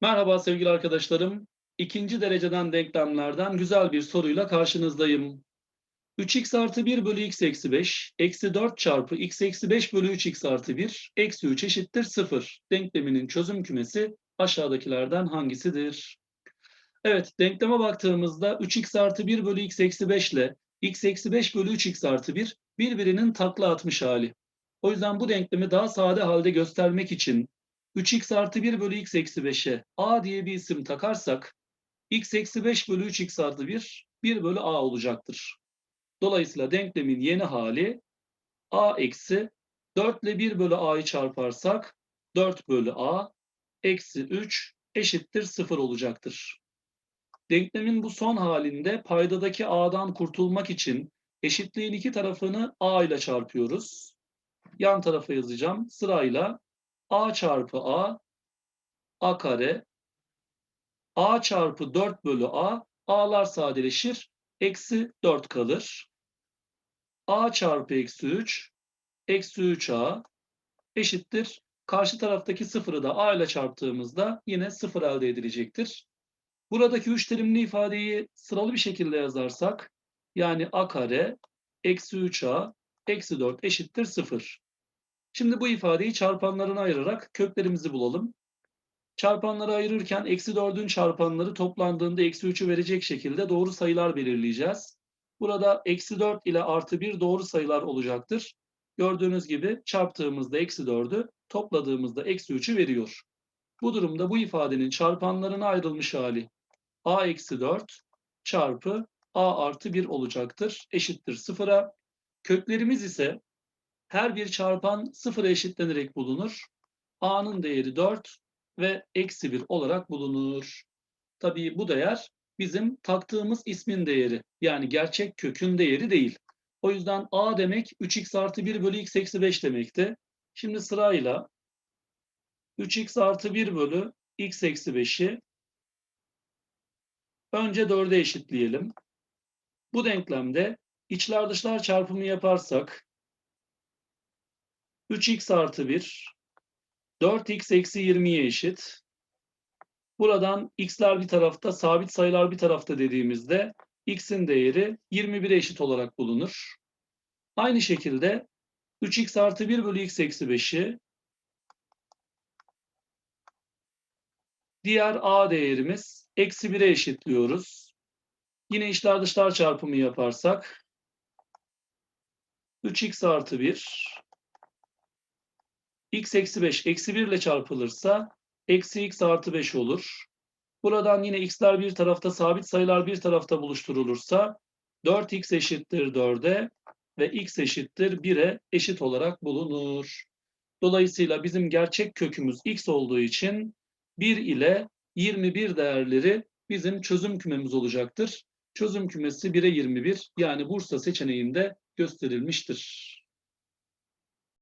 Merhaba sevgili arkadaşlarım. İkinci dereceden denklemlerden güzel bir soruyla karşınızdayım. 3x artı 1 bölü x eksi 5, eksi 4 çarpı x eksi 5 bölü 3x artı 1, eksi 3 eşittir 0. Denkleminin çözüm kümesi aşağıdakilerden hangisidir? Evet, denkleme baktığımızda 3x artı 1 bölü x eksi 5 ile x eksi 5 bölü 3x artı 1 birbirinin takla atmış hali. O yüzden bu denklemi daha sade halde göstermek için 3x artı 1 bölü x eksi 5'e a diye bir isim takarsak x eksi 5 bölü 3x artı 1 1 bölü a olacaktır. Dolayısıyla denklemin yeni hali a eksi 4 ile 1 bölü a'yı çarparsak 4 bölü a eksi 3 eşittir 0 olacaktır. Denklemin bu son halinde paydadaki a'dan kurtulmak için eşitliğin iki tarafını a ile çarpıyoruz. Yan tarafa yazacağım. Sırayla a çarpı a, a kare, a çarpı 4 bölü a, a'lar sadeleşir, eksi 4 kalır. a çarpı eksi 3, eksi 3a eşittir. Karşı taraftaki sıfırı da a ile çarptığımızda yine sıfır elde edilecektir. Buradaki üç terimli ifadeyi sıralı bir şekilde yazarsak, yani a kare, eksi 3a, eksi 4 eşittir 0. Şimdi bu ifadeyi çarpanlarına ayırarak köklerimizi bulalım. Çarpanları ayırırken eksi 4'ün çarpanları toplandığında eksi 3'ü verecek şekilde doğru sayılar belirleyeceğiz. Burada eksi 4 ile artı 1 doğru sayılar olacaktır. Gördüğünüz gibi çarptığımızda eksi 4'ü topladığımızda eksi 3'ü veriyor. Bu durumda bu ifadenin çarpanlarına ayrılmış hali a eksi 4 çarpı a artı 1 olacaktır. Eşittir sıfıra. Köklerimiz ise her bir çarpan sıfıra eşitlenerek bulunur. a'nın değeri 4 ve eksi 1 olarak bulunur. Tabii bu değer bizim taktığımız ismin değeri. Yani gerçek kökün değeri değil. O yüzden a demek 3x artı 1 bölü x eksi 5 demekti. Şimdi sırayla 3x artı 1 bölü x eksi 5'i önce 4'e eşitleyelim. Bu denklemde içler dışlar çarpımı yaparsak 3x artı 1 4x eksi 20'ye eşit. Buradan x'ler bir tarafta, sabit sayılar bir tarafta dediğimizde x'in değeri 21'e eşit olarak bulunur. Aynı şekilde 3x artı 1 bölü x eksi 5'i diğer a değerimiz eksi 1'e eşitliyoruz. Yine içler dışlar çarpımı yaparsak 3x artı 1 x eksi 5 eksi 1 ile çarpılırsa eksi x artı 5 olur. Buradan yine x'ler bir tarafta sabit sayılar bir tarafta buluşturulursa 4x eşittir 4'e ve x eşittir 1'e eşit olarak bulunur. Dolayısıyla bizim gerçek kökümüz x olduğu için 1 ile 21 değerleri bizim çözüm kümemiz olacaktır. Çözüm kümesi 1'e 21 yani Bursa seçeneğinde gösterilmiştir.